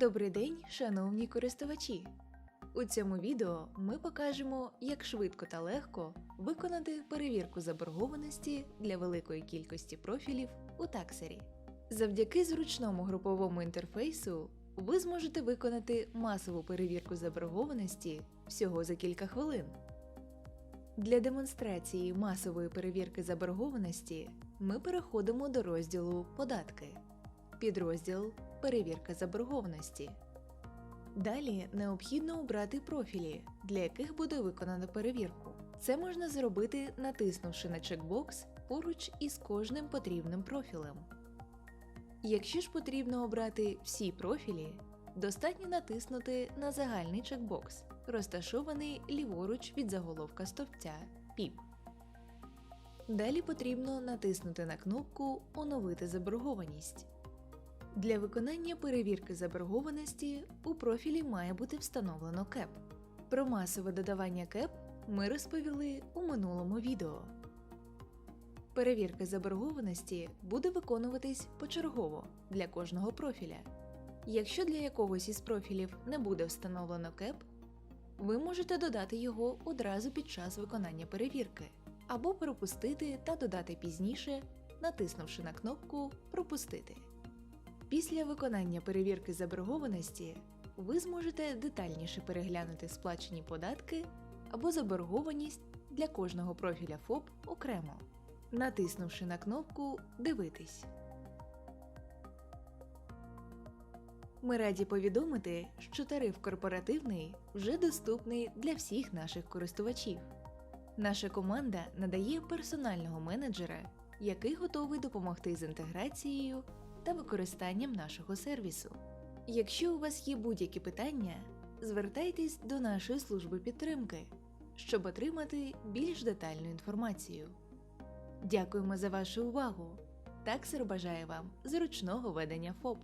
Добрий день, шановні користувачі! У цьому відео ми покажемо, як швидко та легко виконати перевірку заборгованості для великої кількості профілів у таксері. Завдяки зручному груповому інтерфейсу ви зможете виконати масову перевірку заборгованості всього за кілька хвилин. Для демонстрації масової перевірки заборгованості ми переходимо до розділу Податки, підрозділ Перевірка заборгованості. Далі необхідно обрати профілі, для яких буде виконано перевірку. Це можна зробити, натиснувши на чекбокс поруч із кожним потрібним профілем. Якщо ж потрібно обрати всі профілі, достатньо натиснути на загальний чекбокс, розташований ліворуч від заголовка стовпця PIP. Далі потрібно натиснути на кнопку Оновити заборгованість. Для виконання перевірки заборгованості у профілі має бути встановлено КЕП. Про масове додавання КЕП ми розповіли у минулому відео. Перевірка заборгованості буде виконуватись почергово для кожного профіля. Якщо для якогось із профілів не буде встановлено КЕП, ви можете додати його одразу під час виконання перевірки або пропустити та додати пізніше, натиснувши на кнопку Пропустити. Після виконання перевірки заборгованості ви зможете детальніше переглянути сплачені податки або заборгованість для кожного профіля ФОП окремо, натиснувши на кнопку Дивитись. Ми раді повідомити, що тариф корпоративний вже доступний для всіх наших користувачів. Наша команда надає персонального менеджера, який готовий допомогти з інтеграцією та використанням нашого сервісу. Якщо у вас є будь-які питання, звертайтесь до нашої служби підтримки, щоб отримати більш детальну інформацію. Дякуємо за вашу увагу! Таксер бажає вам зручного ведення ФОП.